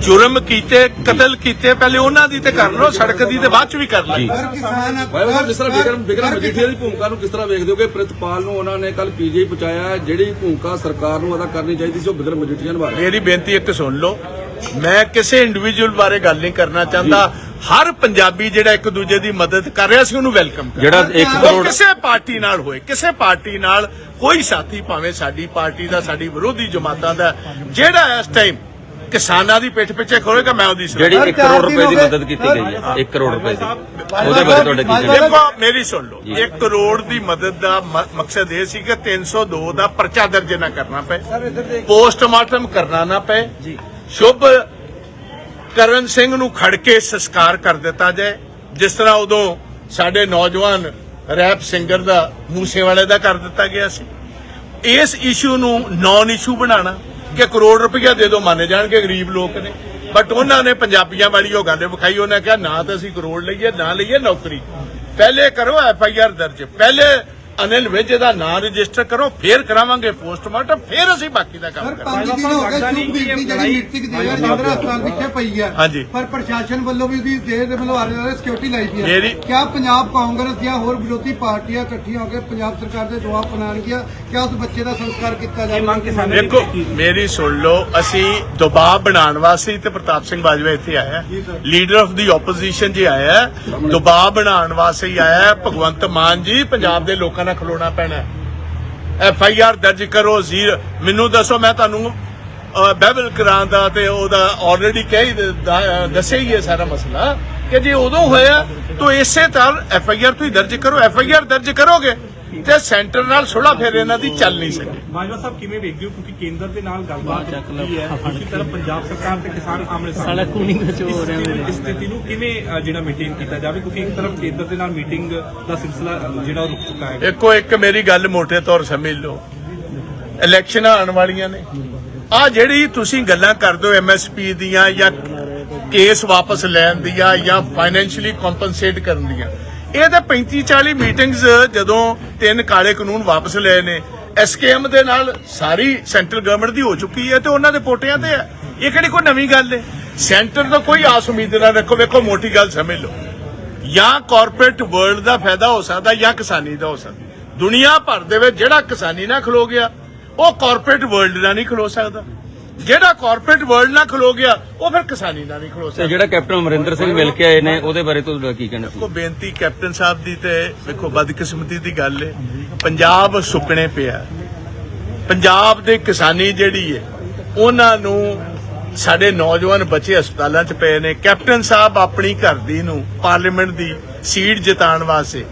ਜੁਰਮ ਕੀਤੇ ਕਤਲ ਕੀਤੇ ਪਹਿਲੇ ਉਹਨਾਂ ਦੀ ਤੇ ਕਰ ਲਓ ਸੜਕ ਦੀ ਤੇ ਬਾਅਦ ਚ ਵੀ ਕਰ ਲਈ ਬਾਈ ਸਾਹਿਬ ਜਿਸ ਤਰ੍ਹਾਂ ਵਿਕਰਮ ਵਿਕਰਮ ਮਜੀਠੀਆ ਦੀ ਭੂਮਿਕਾ ਨੂੰ ਕਿਸ ਤਰ੍ਹਾਂ ਵੇਖਦੇ ਹੋ ਕਿ ਪ੍ਰਿਤਪਾਲ ਨੂੰ ਉਹਨਾਂ ਨੇ ਕੱਲ ਪੀਜੀਆਈ ਪਹੁੰਚਾਇਆ ਹੈ, ਜਿਹੜੀ ਭੂਮਿਕਾ ਸਰਕਾਰ ਨੂੰ ਅਦਾ ਕਰਨੀ ਚਾਹੀਦੀ ਸੀ ਉਹ ਵਿਕਰਮ ਮਜੀਠੀਆ ਨਿਭਾ ਰਿਹਾ। ਮੇਰੀ ਬੇਨਤੀ ਇੱਕ ਸੁਣ ਲਓ ਮੈਂ ਕਿਸੇ ਇੰਡੀਵਿਜੂਅਲ ਬਾਰੇ ਗੱਲ ਨਹੀਂ ਕਰਨਾ ਚਾਹੁੰਦਾ। ਹਰ ਪੰਜਾਬੀ ਜਿਹੜਾ ਇੱਕ ਦੂਜੇ ਦੀ ਮਦਦ ਕਰ ਰਿਹਾ ਸੀ ਉਹਨੂੰ ਵੈਲਕਮ ਕਰ ਜਿਹੜਾ 1 ਉਹ ਕਰੋੜ ਕਿਸੇ ਪਾਰਟੀ ਨਾਲ ਹੋਏ ਕਿਸੇ ਪਾਰਟੀ ਨਾਲ ਕੋਈ ਸਾਥੀ ਭਾਵੇਂ ਸਾਡੀ ਪਾਰਟੀ ਦਾ ਸਾਡੀ ਵਿਰੋਧੀ ਜਮਾਤਾਂ ਦਾ ਜਿਹੜਾ ਇਸ ਟਾਈਮ ਕਿਸਾਨਾਂ ਦੀ ਪਿੱਠ ਪਿੱਛੇ ਖੋਲੇਗਾ ਮੈਂ ਉਹਦੀ ਜਿਹੜੀ ਸਲਾਹ 1 ਕਰੋੜ ਰੁਪਏ ਦੀ ਮਦਦ ਕੀਤੀ ਗਈ ਹੈ। 1 ਕਰੋੜ ਰੁਪਏ ਦੀ। ਉਹਦੇ ਬਾਰੇ ਤੁਹਾਡਾ ਕੀ ਕਹਿਣਾ ਦੇਖੋ ਮੇਰੀ ਸੁਣ ਲਓ। 1 ਕਰੋੜ ਦੀ ਮਦਦ ਦਾ ਮਕਸਦ ਇਹ ਸੀ ਕਿ 302 ਦਾ ਪਰਚਾ ਦਰਜ ਨਾ ਕਰਨਾ ਪਏ। ਪੋਸਟਮਾਰਟਮ ਕਰਨਾ ਨਾ ਪਏ। ਸ਼ੁਭ ਕਰਨ ਸਿੰਘ ਨੂੰ ਖੜ ਕੇ ਸੰਸਕਾਰ ਕਰ ਦਿੱਤਾ ਜਾਏ। ਜਿਸ ਤਰ੍ਹਾਂ ਉਦੋਂ ਸਾਡੇ ਨੌਜਵਾਨ ਰੈਪ ਸਿੰਗਰ ਦਾ ਮੂਸੇ ਵਾਲੇ ਦਾ ਕਰ ਦਿੱਤਾ ਗਿਆ ਸੀ। ਇਸ ਇਸ਼ੂ ਨੂੰ ਨਾਨ ਇਸ਼ੂ ਬਣਾਉਣਾ। ਕਿ ਕਰੋੜ ਰੁਪਇਆ ਦੇ ਦਿਓ ਮੰਨ ਜਾਣਗੇ ਗਰੀਬ ਲੋਕ ਨੇ। ਬਟ ਉਹਨਾਂ ਨੇ ਪੰਜਾਬੀਆਂ ਵਾਲੀ ਉਹ ਗੱਲ ਵਿਖਾਈ, ਉਹਨੇ ਕਿਹਾ, ਨਾ ਤਾਂ ਅਸੀਂ ਕਰੋੜ ਲਈਏ, ਨਾ ਲਈਏ ਨੌਕਰੀ। ਪਹਿਲੇ ਕਰੋ ਐਫ ਆਈ ਆਰ ਦਰਜ। ਪਹਿਲੇ ਅਨਿਲ ਵਿਜ ਦਾ ਨਾਂ ਰਜਿਸਟਰ ਕਰੋ ਫੇਰ ਕਰਾਵਾਂਗੇ ਪੋਸਟਮਾਰਟਮ ਫੇਰ ਅਸੀਂ ਬਾਕੀ ਦਾ ਕੰਮ ਕਰਾਂਗੇ। ਪੰਜ ਦਿਨ ਹੋ ਗਏ ਸ਼ੁਭਦੀਪ ਦੀ ਜਿਹੜੀ ਮੀਟਿੰਗ ਦੇ ਜਿੰਦਰਾ ਹਸਪਤਾਲ ਵਿਖੇ ਪਈ ਹੈ। ਹਾਂਜੀ। ਪਰ ਪ੍ਰਸ਼ਾਸਨ ਵੱਲੋਂ ਵੀ ਉਹਦੀ ਦੇਰ ਦੇ ਵੱਲੋਂ ਆਰੇ ਸਿਕਿਉਰਿਟੀ ਲਾਈ ਗਈ ਹੈ। ਕਿਆ ਪੰਜਾਬ ਕਾਂਗਰਸ ਦੀਆਂ ਹੋਰ ਵਿਰੋਧੀ ਪਾਰਟੀਆਂ ਇਕੱਠੀਆਂ ਹੋ ਕੇ ਪੰਜਾਬ ਸਰਕਾਰ ਦੇ ਜਵਾਬ ਬਣਾਉਣਗੀਆਂ ਕਿਆ ਉਸ ਬੱਚੇ ਦਾ ਸੰਸਕਾਰ ਕੀਤਾ ਜਾਵੇ? ਦੇਖੋ ਮੇਰੀ ਸੁਣ ਲਓ ਅਸੀਂ ਦਬਾਅ ਬਣਾਉਣ ਵਾਸਤੇ ਤੇ ਪ੍ਰਤਾਪ ਸਿੰਘ ਬਾਜਵਾ ਇੱਥੇ ਆਇਆ ਲੀਡਰ ਆਫ ਦੀ ਆਪੋਜੀਸ਼ਨ ਜੀ ਆਇਆ ਹੈ। ਦਬਾਅ ਬਣਾਉਣ ਵਾਸਤੇ ਹੀ ਆਇਆ ਹੈ। ਭਗਵੰਤ ਮਾਨ ਜੀ ਪੰਜਾਬ ਦੇ ਲੋਕਾਂ ਨਾਲ ਖਲੋਣਾ ਪੈਣਾ। ਐਫ ਆਈ ਆਰ ਦਰਜ ਕਰੋ ਜ਼ੀਰ ਮੈਨੂੰ ਦੱਸੋ, ਮੈਂ ਤੁਹਾਨੂੰ ਬਹਿਬਲ ਕਰਾਂ ਦਾ ਤੇ ਉਹਦਾ ਆਲਰੇਡੀ ਕਹਿ ਹੀ ਦੱਸਿਆ ਹੀ ਹੈ ਸਾਰਾ ਮਸਲਾ ਕਿ ਜੇ ਉਦੋਂ ਹੋਇਆ, ਤਾਂ ਇਸੇ ਤਰ੍ਹਾਂ ਐਫ ਆਈ ਆਰ ਤੁਸੀਂ ਦਰਜ ਕਰੋ। ਐਫ ਆਈ ਆਰ ਦਰਜ ਕਰੋਗੇ? ਤੇ ਸੈਂਟਰ ਨਾਲ ਸੁਲਾ ਫਿਰ ਇਹਨਾਂ ਦੀ ਚੱਲ ਨਹੀਂ ਸਕੇ। ਬਾਜਵਾ ਸਾਹਿਬ ਕਿਵੇਂ ਵੇਖਦੇ ਹੋ? ਕਿਉਂਕਿ ਕੇਂਦਰ ਦੇ ਨਾਲ ਗੱਲਬਾਤ ਹੋਈ ਹੈ। ਉਸੇ ਤਰ੍ਹਾਂ ਪੰਜਾਬ ਸਰਕਾਰ ਤੇ ਕਿਸਾਨ ਸਾਹਮਣੇ ਸਾਲਾ ਕੂਨਿੰਗ ਵਿੱਚ ਹੋ ਰਿਹਾ ਇਸ ਸਥਿਤੀ ਨੂੰ ਕਿਵੇਂ ਜਿਹੜਾ ਮੇਨਟੇਨ ਕੀਤਾ ਜਾਵੇ? ਕਿਉਂਕਿ ਇੱਕ ਤਰਫ ਕੇਂਦਰ ਦੇ ਨਾਲ ਮੀਟਿੰਗ ਦਾ ਸਿਲਸਿਲਾ ਜਿਹੜਾ ਉਹ ਰੁਕ ਚੁੱਕਾ ਹੈ। ਇੱਕੋ ਇੱਕ ਮੇਰੀ ਗੱਲ ਮੋٹے ਤੌਰ ਸਮਝ ਲਓ। ਇਲੈਕਸ਼ਨਾਂ ਆਉਣ ਵਾਲੀਆਂ ਨੇ। ਆ ਜਿਹੜੀ ਤੁਸੀਂ ਗੱਲਾਂ ਕਰਦੇ ਹੋ ਐਮਐਸਪੀ ਦੀਆਂ ਜਾਂ ਕੇਸ ਵਾਪਸ ਲੈਣ ਦੀਆਂ ਜਾਂ ਫਾਈਨੈਂਸ਼ੀਅਲੀ ਕੰਪਨਸੇਟ ਕਰਨ ਦੀਆਂ ਇਹ ਤਾਂ 35 40 ਮੀਟਿੰਗਸ ਜਦੋਂ ਤਿੰਨ ਕਾਲੇ ਕਾਨੂੰਨ ਵਾਪਸ ਲਏ ਨੇ ਐਸਕੇਐਮ ਦੇ ਨਾਲ ਸਾਰੀ ਸੈਂਟਰਲ ਗਵਰਨਮੈਂਟ ਦੀ ਹੋ ਚੁੱਕੀ ਹੈ ਤੇ ਉਹਨਾਂ ਦੇ ਪੋਟਿਆਂ ਤੇ ਹੈ। ਇਹ ਕਿਹੜੀ ਕੋਈ ਨਵੀਂ ਗੱਲ ਹੈ ਸੈਂਟਰ ਤੋਂ ਕੋਈ ਆਸ ਉਮੀਦ ਨਾ ਰੱਖੋ, ਵੇਖੋ, ਮੋਟੀ ਗੱਲ ਸਮਝ ਲਓ। ਜਾਂ ਕਾਰਪੋਰੇਟ ਵਰਲਡ ਦਾ ਫਾਇਦਾ ਹੋ ਸਕਦਾ, ਜਾਂ ਕਿਸਾਨੀ ਦਾ ਹੋ ਸਕਦਾ। ਦੁਨੀਆ ਭਰ ਦੇ ਵਿੱਚ ਜਿਹੜਾ ਕਿਸਾਨੀ ਨਾਲ ਖਲੋ ਗਿਆ, ਉਹ ਕਾਰਪੋਰੇਟ ਵਰਲਡ ਨਾਲ ਨਹੀਂ ਖਲੋ ਸਕਦਾ। ਜਿਹੜਾ ਕਾਰਪੋਰੇਟ ਵਰਲਡ ਨਾਲ ਖਲੋ ਗਿਆ ਉਹ ਫਿਰ ਕਿਸਾਨੀ ਨਾਲ ਨਹੀਂ ਖਲੋ ਤੇ ਸਕਦਾ। ਜਿਹੜਾ ਕੈਪਟਨ ਅਮਰਿੰਦਰ ਸਿੰਘ ਮਿਲ ਕੇ ਆਏ ਨੇ ਉਹਦੇ ਬਾਰੇ ਤੁਹਾਡਾ ਕੀ ਕਹਿਣਾ ਸੀ? ਕੋ ਬੇਨਤੀ ਕੈਪਟਨ ਸਾਹਿਬ ਦੀ ਤੇ ਵੇਖੋ ਬਦਕਿਸਮਤੀ ਦੀ ਗੱਲ ਹੈ ਪੰਜਾਬ ਸੁੱਕਣੇ ਪਿਆ। ਪੰਜਾਬ ਦੇ ਕਿਸਾਨੀ ਜਿਹੜੀ ਹੈ ਉਹਨਾਂ ਨੂੰ ਸਾਡੇ ਨੌਜਵਾਨ ਬੱਚੇ ਹਸਪਤਾਲਾਂ 'ਚ ਪਏ ਨੇ। ਕੈਪਟਨ ਸਾਹਿਬ ਆਪਣੀ ਘਰ ਦੀ ਨੂੰ ਪਾਰਲੀਮੈਂਟ ਦੀ ਸੀਟ ਜਿਤਾਉਣ ਵਾਸਤੇ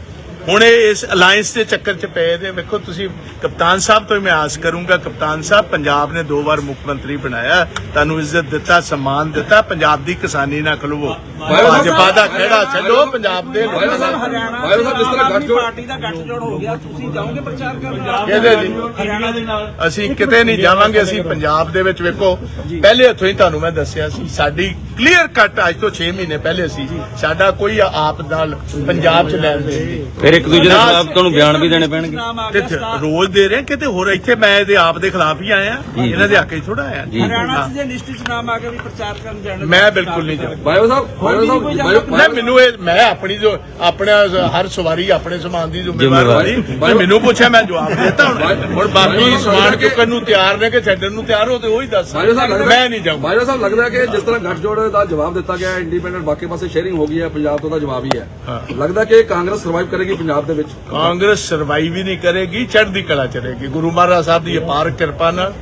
ਹੁਣ ਇਹ ਇਸ ਅਲਾਈਅੰਸ ਦੇ ਚੱਕਰ 'ਚ ਪਏ ਨੇ। ਵੇਖੋ ਤੁਸੀਂ ਕਪਤਾਨ ਸਾਹਿਬ ਤੋਂ ਹੀ ਮੈਂ ਆਸ ਕਰੂੰਗਾ ਕਪਤਾਨ ਸਾਹਿਬ ਪੰਜਾਬ ਨੇ ਦੋ ਵਾਰ ਮੁੱਖ ਮੰਤਰੀ ਬਣਾਇਆ। ਤੁਹਾਨੂੰ ਇੱਜ਼ਤ ਦਿੱਤਾ ਸਨਮਾਨ ਦਿੱਤਾ। ਪੰਜਾਬ ਦੀ ਕਿਸਾਨੀ ਨਾਲ ਖਲਵੋ। ਭਾਜਪਾ ਦਾ ਖੇੜਾ ਛੱਡੋ ਪੰਜਾਬ ਦੇ ਲੋਕਾਂ ਦਾ ਬਾਈ ਸਾਹਿਬ ਜਿਸ ਤਰ੍ਹਾਂ ਗੱਠਜੋੜ ਪਾਰਟੀ ਦਾ ਗੱਠਜੋੜ ਹੋ ਗਿਆ ਤੁਸੀਂ ਜਾਓਗੇ ਪ੍ਰਚਾਰ ਕਰਨ? ਕਿਹਦੇ ਲਈ? ਹਰਿਆਣਾ ਦੇ ਨਾਲ। ਅਸੀਂ ਕਿਤੇ ਨਹੀਂ ਜਾਵਾਂਗੇ ਅਸੀਂ ਪੰਜਾਬ ਦੇ ਵਿੱਚ ਵੇਖੋ। ਪਹਿਲੇ ਹੱਥੋਂ ਹੀ ਤੁਹਾਨੂੰ ਮੈਂ ਦੱਸਿਆ ਸੀ ਸਾਡੀ ਕਲੀਅਰ ਕੱਟ ਅੱਜ ਤੋਂ 6 ਮਹੀਨੇ ਪਹਿਲੇ ਸੀ। ਸਾਡਾ ਕੋਈ ਆਪ ਨਾਲ ਪੰਜਾਬ 'ਚ ਲੈਣ ਦੇਣ ਨਹੀਂ। ਇੱਕ ਦੂਜੇ ਦੇ ਖਿਲਾਫ ਤੁਹਾਨੂੰ ਬਿਆਨ ਵੀ ਦੇਣੇ ਪੈਣਗੇ। ਕਿੱਥੇ? ਰੋਜ਼ ਦੇ ਰਹੇ ਕਿਤੇ ਹੋਰ ਇੱਥੇ ਮੈਂ ਇਹਦੇ ਆਪ ਦੇ ਖਿਲਾਫ ਹੀ ਆਇਆ? ਇਹਨਾਂ ਦੇ ਹੱਕ ਥੋੜਾ ਆਇਆ। ਜੀ। ਹਰਿਆਣਾ। 'ਚ ਜੇ ਲਿਸਟ 'ਚ ਨਾਮ ਆ ਗਿਆ ਵੀ ਪ੍ਰਚਾਰ ਕਰਨ ਜਾਣਾ ਮੈਂ ਬਿਲਕੁਲ ਨਹੀਂ ਜਾਊਂਗਾ ਬਾਈ ਸਾਹਿਬ ਬਾਈ ਸਾਹਿਬ ਨਹੀਂ ਮੈਨੂੰ ਇਹ ਮੈਂ ਆਪਣੀ ਜੋ ਆਪਣਾ ਹਰ ਸਵਾਰੀ ਆਪਣੇ ਸਮਾਨ ਦੀ ਜ਼ਿੰਮੇਵਾਰ ਮੈਨੂੰ ਪੁੱਛਿਆ ਮੈਂ ਜਵਾਬ ਦਿੱਤਾ ਹੁਣ। ਹੁਣ ਬਾਕੀ ਸਮਾਨ ਚੁੱਕਣ ਨੂੰ ਤਿਆਰ ਨੇ ਕਿ ਛੱਡਣ ਨੂੰ ਤਿਆਰ ਹੋ ਤੇ ਉਹੀ ਦੱਸ। ਬਾਈ ਸਾਹਿਬ ਲੱਗਦਾ ਮੈਂ ਨਹੀਂ ਜਾਊਂਗਾ। ਬਾਈ ਸਾਹਿਬ ਲੱਗਦਾ ਕਿ ਜਿਸ ਤਰ੍ਹਾਂ ਗੱਠਜੋੜ ਦਾ ਜਵਾਬ ਦਿੱਤਾ ਗਿਆ ਇੰਡੀਪੈਂਡੈਂਟ ਬਾਕੀ ਪਾਸੇ ਸ਼ੇਅਰਿੰਗ ਹੋ ਗਈ ਹੈ ਪੰਜਾਬ ਤੋਂ ਦਾ ਜਵਾਬ ਹੀ ਹੈ। ਹਾਂ। ਲੱਗਦਾ ਕਿ ਕਾਂਗਰਸ ਸਰਵਾਈਵ ਕਰੇਗੀ ਪੰਜਾਬ ਦੇ ਵਿੱਚ ਕਾਂਗਰਸ ਸਰਵਾਈਵ ਹੀ ਨਹੀਂ ਕਰੇਗੀ ਚੜ੍ਹਦੀ ਕਲਾ ਚ ਰਹੇਗੀ ਗੁਰੂ ਮਹਾਰਾਜ ਸਾਹਿਬ ਦੀ ਅਪਾਰ ਕਿਰਪਾ ਨਾਲ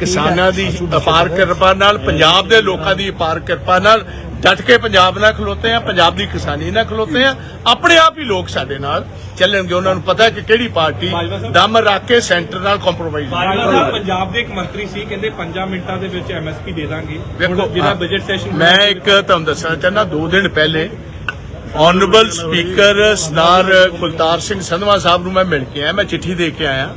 ਕਿਸਾਨਾਂ ਦੀ ਅਪਾਰ ਕਿਰਪਾ ਨਾਲ ਪੰਜਾਬ ਦੇ ਲੋਕਾਂ ਦੀ ਅਪਾਰ ਕਿਰਪਾ ਨਾਲ ਡਟ ਕੇ ਪੰਜਾਬ ਨਾਲ ਖਲੋਤੇ ਆ ਪੰਜਾਬ ਦੀ ਕਿਸਾਨੀ ਨਾਲ ਖਲੋਤੇ ਆ ਆਪਣੇ ਆਪ ਹੀ ਲੋਕ ਸਾਡੇ ਨਾਲ ਚੱਲਣਗੇ। ਉਹਨਾਂ ਨੂੰ ਪਤਾ ਕਿ ਕਿਹੜੀ ਪਾਰਟੀ ਦਮ ਰੱਖ ਕੇ ਸੈਂਟਰ ਨਾਲ ਕੰਪਰੋਮਾਈਜ਼ ਪੰਜਾਬ ਦੇ ਇੱਕ ਮੰਤਰੀ ਸੀ ਕਹਿੰਦੇ 5 ਮਿੰਟਾਂ ਦੇ ਵਿੱਚ ਐਮਐਸਪੀ ਦੇ ਦਾਂਗੇ। ਜਿਹੜਾ ਬਜਟ ਸੈਸ਼ਨ ਮੈਂ ਇੱਕ ਤੁਹਾਨੂੰ ਦੱਸਣਾ ਚਾਹੁੰਦਾ ਦੋ ਦਿਨ ਪਹਿਲੇ ਆਨਰੇਬਲ ਸਪੀਕਰ ਸਰਦਾਰ ਕੁਲਤਾਰ ਸਿੰਘ ਸੰਧਵਾ ਸਾਹਿਬ ਨੂੰ ਮੈਂ ਮਿਲ ਕੇ ਆਇਆ, ਮੈਂ ਚਿੱਠੀ ਦੇ ਕੇ ਆਇਆ।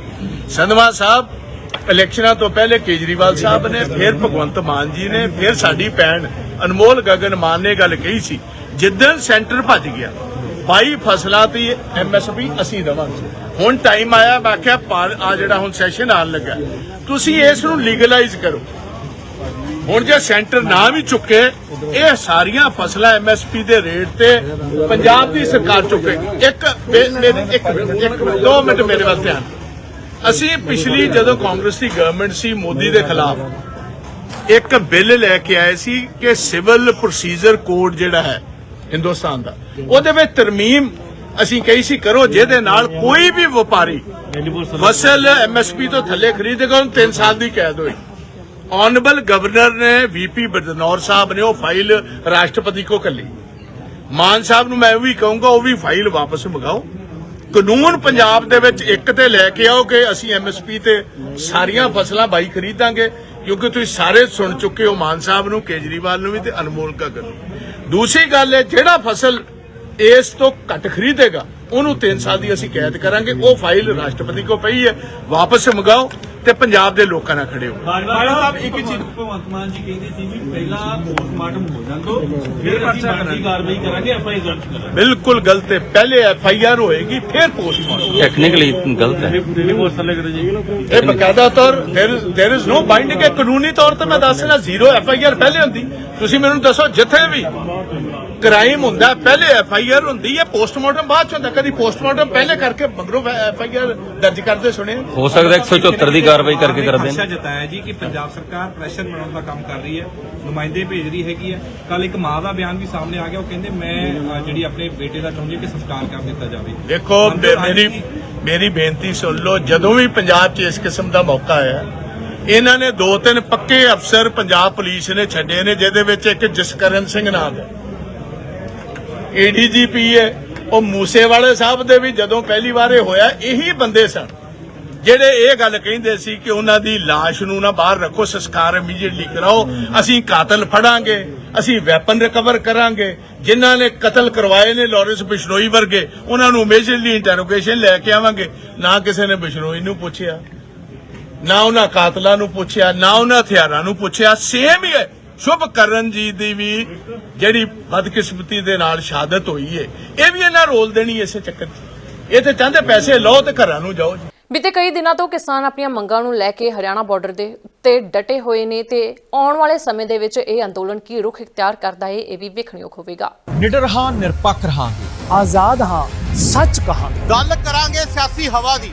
ਸੰਧਵਾ ਸਾਹਿਬ ਇਲੈਕਸ਼ਨਾਂ ਤੋਂ ਪਹਿਲੇ ਕੇਜਰੀਵਾਲ ਸਾਹਿਬ ਨੇ, ਫਿਰ ਭਗਵੰਤ ਮਾਨ ਜੀ ਨੇ, ਫਿਰ ਸਾਡੀ ਭੈਣ ਅਨਮੋਲ ਗਗਨ ਮਾਨ ਨੇ ਗੱਲ ਕਹੀ ਸੀ, ਜਿੱਦਣ ਸੈਂਟਰ ਭੱਜ ਗਿਆ 22 ਫਸਲਾਂ ਤੇ ਐਮਐਸਪੀ ਅਸੀਂ ਦੇਵਾਂਗੇ ਹੁਣ ਟਾਈਮ ਆਇਆ, ਮੈਂ ਆਖਿਆ ਆ ਜਿਹੜਾ ਹੁਣ ਸੈਸ਼ਨ ਆਉਣ ਲੱਗਾ। ਤੁਸੀਂ ਇਸ ਨੂੰ ਲੀਗਲਾਈਜ਼ ਕਰੋ। ਹੁਣ ਜੇ ਸੈਂਟਰ ਨਾ ਵੀ ਚੁੱਕੇ ਇਹ ਸਾਰੀਆਂ ਫਸਲਾਂ ਐਮਐਸਪੀ ਦੇ ਰੇਟ ਤੇ ਪੰਜਾਬ ਦੀ ਸਰਕਾਰ ਚੁੱਕੇ। ਇੱਕ ਇੱਕ ਇੱਕ ਦੋ ਮਿੰਟ ਮੇਰੇ ਵੱਲ ਧਿਆਨ। ਅਸੀਂ ਪਿਛਲੀ ਜਦੋਂ ਕਾਂਗਰਸ ਦੀ ਗਵਰਨਮੈਂਟ ਸੀ ਮੋਦੀ ਦੇ ਖਿਲਾਫ ਇੱਕ ਬਿੱਲ ਲੈ ਕੇ ਆਏ ਸੀ ਕਿ ਸਿਵਲ ਪ੍ਰੋਸੀਜਰ ਕੋਡ ਜਿਹੜਾ ਹੈ ਹਿੰਦੁਸਤਾਨ ਦਾ। ਉਹਦੇ ਵਿੱਚ ਤਰਮੀਮ ਅਸੀਂ ਕਹੀ ਸੀ ਕਰੋ ਜਿਹਦੇ ਨਾਲ ਕੋਈ ਵੀ ਵਪਾਰੀ ਫਸਲ ਐਮਐਸਪੀ ਤੋਂ ਥੱਲੇ ਖਰੀਦੇਗਾ ਉਹਨੂੰ 3 ਸਾਲ ਦੀ ਕੈਦ ਹੋਈ ਆਨਰੇਬਲ ਗਵਰਨਰ ਨੇ ਵੀਪੀ ਬਦਨੌਰ ਸਾਹਿਬ ਨੇ ਉਹ ਫਾਈਲ ਰਾਸ਼ਟਰਪਤੀ ਕੋ ਕੱਲੀ। ਮਾਨ ਸਾਹਿਬ ਨੂੰ ਮੈਂ ਵੀ ਕਹੂੰਗਾ, ਉਹ ਵੀ ਫਾਈਲ ਵਾਪਸ ਮੰਗਾਓ। ਕਾਨੂੰਨ ਪੰਜਾਬ ਦੇ ਵਿੱਚ ਇੱਕ ਤੇ ਲੈ ਕੇ ਆਓ ਕਿ ਅਸੀਂ ਐਮਐਸਪੀ ਤੇ ਸਾਰੀਆਂ ਫਸਲਾਂ ਬਾਈ ਖਰੀਦਾਂਗੇ, ਕਿਉਂਕਿ ਤੁਸੀਂ ਸਾਰੇ ਸੁਣ ਚੁੱਕੇ ਹੋ ਮਾਨ ਸਾਹਿਬ ਨੂੰ, ਕੇਜਰੀਵਾਲ ਨੂੰ ਵੀ ਤੇ ਅਨਮੋਲ ਗਗਨ ਨੂੰ ਦੂਸਰੀ ਗੱਲ ਹੈ, ਜਿਹੜਾ ਫਸਲ ਇਸ ਤੋਂ ਘੱਟ ਖਰੀਦੇਗਾ। ਉਹਨੂੰ 3 ਸਾਲ ਦੀ ਅਸੀਂ ਕੈਦ ਕਰਾਂਗੇ। ਉਹ ਫਾਈਲ ਰਾਸ਼ਟਰਪਤੀ ਕੋ ਪਈ ਹੈ। ਵਾਪਸ ਮੰਗਾਓ ਤੇ ਪੰਜਾਬ ਦੇ ਲੋਕਾਂ ਨਾਲ ਖੜੇ ਹੋ। ਬਾਜਵਾ ਸਾਹਿਬ ਇੱਕ ਚੀਜ਼ ਭਗਵੰਤ ਮਾਨ ਜੀ ਕਹਿੰਦੇ ਸੀ ਵੀ ਪਹਿਲਾਂ ਪੋਸਟਮਾਰਟਮ ਹੋ ਜਾਣ ਦੋ ਫਿਰ ਅਸੀਂ ਬਣਦੀ ਕਾਰਵਾਈ ਕਰਾਂਗੇ ਐਫਆਈ ਦਰਜ ਕਰਾਂਗੇ। ਬਿਲਕੁਲ ਗਲਤ ਹੈ। ਪਹਿਲੇ ਐਫ ਆਈ ਆਰ ਹੋਏਗੀ ਫਿਰ ਪੋਸਟਮਾਰਟਮ ਟੈਕਨੀਕਲੀ ਗਲਤ ਹੈ। ਇਹ ਬਕਾਇਦਾ ਤੌਰ ਦੇਰ ਇਜ਼ ਨੋ ਬਾਈਂਡਿੰਗ ਹੈ ਕਾਨੂੰਨੀ ਤੌਰ ਤੇ ਮੈਂ ਦੱਸ ਰਿਹਾ ਜ਼ੀਰੋ ਐਫ ਆਈ ਆਰ ਪਹਿਲੇ ਹੁੰਦੀ। ਤੁਸੀਂ ਮੈਨੂੰ ਦੱਸੋ ਜਿੱਥੇ ਵੀ। ਕ੍ਰਾਈਮ ਹੁੰਦਾ ਪਹਿਲੇ ਐਫ ਆਈ ਆਰ ਹੁੰਦੀ ਹੈ ਪੋਸਟਮਾਰਟਮ ਬਾਅਦ ਚ ਹੁੰਦਾ। ਕਦੀ ਪੋਸਟਮਾਰਟਮ ਪਹਿਲੇ ਕਰਕੇ ਮਗਰੋਂ ਐਫ ਆਈ ਆਰ ਦਰਜ ਕਰਦੇ ਸੁਣੇ। ਹੋ ਸਕਦਾ 174 ਦੀ ਕਾਰਵਾਈ ਕਰਕੇ ਕਰ ਦੇਣ ਆਸ਼ਾ ਜਤਾਇਆ ਜੀ ਕਿ ਪੰਜਾਬ ਸਰਕਾਰ ਪ੍ਰੈਸ਼ਰ ਬਣਾਉਣ ਦਾ ਕੰਮ ਕਰ ਰਹੀ ਹੈ ਨੁਮਾਇੰਦੇ ਭੇਜ ਰਹੀ ਹੈਗੀ ਹੈ। ਕੱਲ ਇੱਕ ਮਾਂ ਦਾ ਬਿਆਨ ਵੀ ਸਾਹਮਣੇ ਆ ਗਿਆ। ਉਹ ਕਹਿੰਦੇ ਮੈਂ ਜਿਹੜੀ ਆਪਣੇ ਬੇਟੇ ਦਾ ਚਾਹੁੰਦੀ ਕਿ ਸੰਸਕਾਰ ਕਰ ਦਿੱਤਾ ਜਾਵੇ। ਦੇਖੋ ਮੇਰੀ? ਮੇਰੀ ਬੇਨਤੀ ਸੁਣ ਲਓ ਜਦੋਂ ਵੀ ਪੰਜਾਬ 'ਚ ਇਸ ਕਿਸਮ ਦਾ ਮੌਕਾ ਆਇਆ ਇਹਨਾਂ ਨੇ ਦੋ ਤਿੰਨ ਪੱਕੇ ਅਫਸਰ ਪੰਜਾਬ ਪੁਲਿਸ ਨੇ ਛੱਡੇ ਨੇ ਜਿਹਦੇ ਵਿੱਚ ਇੱਕ ਜਸਕਰਨ ਸਿੰਘ ਨਾਮ ਹੈ। ਏਡੀਜੀਪੀ ਹੈ। ਉਹ ਮੂਸੇਵਾਲੇ ਸਾਹਿਬ ਦੇ ਵੀ ਜਦੋਂ ਪਹਿਲੀ ਵਾਰ ਇਹ ਹੋਇਆ, ਇਹੀ ਬੰਦੇ ਸਨ। ਜਿਹੜੇ ਇਹ ਗੱਲ ਕਹਿੰਦੇ ਸੀ ਕਿ ਉਹਨਾਂ ਦੀ ਲਾਸ਼ ਨੂੰ ਨਾ ਬਾਹਰ ਰੱਖੋ, ਸੰਸਕਾਰ ਇਮੀਡੀਏਟਲੀ ਕਰਾਓ। ਅਸੀਂ ਕਾਤਲ ਫੜਾਂਗੇ, ਅਸੀਂ ਵੈਪਨ ਰਿਕਵਰ ਕਰਾਂਗੇ। ਜਿਨ੍ਹਾਂ ਨੇ ਕਤਲ ਕਰਵਾਏ ਨੇ ਲਾਰੈਂਸ ਬਿਸ਼ਨੋਈ ਵਰਗੇ, ਉਹਨਾਂ ਨੂੰ ਇਮੀਡੀਏਟਲੀ ਇੰਟਰੋਗੇਸ਼ਨ ਲੈ ਕੇ ਆਵਾਂਗੇ। ਨਾ ਕਿਸੇ ਨੇ ਬਿਸ਼ਨੋਈ ਨੂੰ ਪੁੱਛਿਆ, ਨਾ ਉਹਨਾਂ ਕਾਤਲਾਂ ਨੂੰ ਪੁੱਛਿਆ, ਨਾ ਉਹਨਾਂ ਹਥਿਆਰਾਂ ਨੂੰ ਪੁੱਛਿਆ। ਸੇਮ ਹੀ ਹੈ। ਸ਼ੁਭ ਕਰਨ ਜੀ ਦੀ ਵੀ ਜਿਹੜੀ ਬਦਕਿਸਮਤੀ ਦੇ ਨਾਲ ਸ਼ਹਾਦਤ ਹੋਈ ਹੈ ਇਹ ਵੀ ਇਹਨਾਂ ਰੋਲ ਦੇਣੀ ਇਸੇ ਚੱਕਰ 'ਚ। ਇਹ ਤੇ ਚਾਹੁੰਦੇ ਪੈਸੇ ਲਓ ਤੇ ਘਰਾਂ ਨੂੰ ਜਾਓ ਜੀ। ਬੀਤੇ ਕਈ ਦਿਨਾਂ ਤੋਂ ਕਿਸਾਨ ਆਪਣੀਆਂ ਮੰਗਾਂ ਨੂੰ ਲੈ ਕੇ ਹਰਿਆਣਾ ਬਾਰਡਰ ਦੇ ਉੱਤੇ ਡਟੇ ਹੋਏ ਨੇ ਤੇ ਆਉਣ ਵਾਲੇ ਸਮੇਂ ਦੇ ਵਿੱਚ ਇਹ ਅੰਦੋਲਨ ਕੀ ਰੁਖ ਇਖਤਿਆਰ ਕਰਦਾ ਹੈ ਇਹ ਵੀ ਵੇਖਣਯੋਗ ਹੋਵੇਗਾ। ਨਿਡਰ ਹਾਂ ਨਿਰਪੱਖ ਰਹਾਂਗੇ। ਆਜ਼ਾਦ ਹਾਂ ਸੱਚ ਕਹਾਂਗੇ। ਗੱਲ ਕਰਾਂਗੇ ਸਿਆਸੀ ਹਵਾ ਦੀ।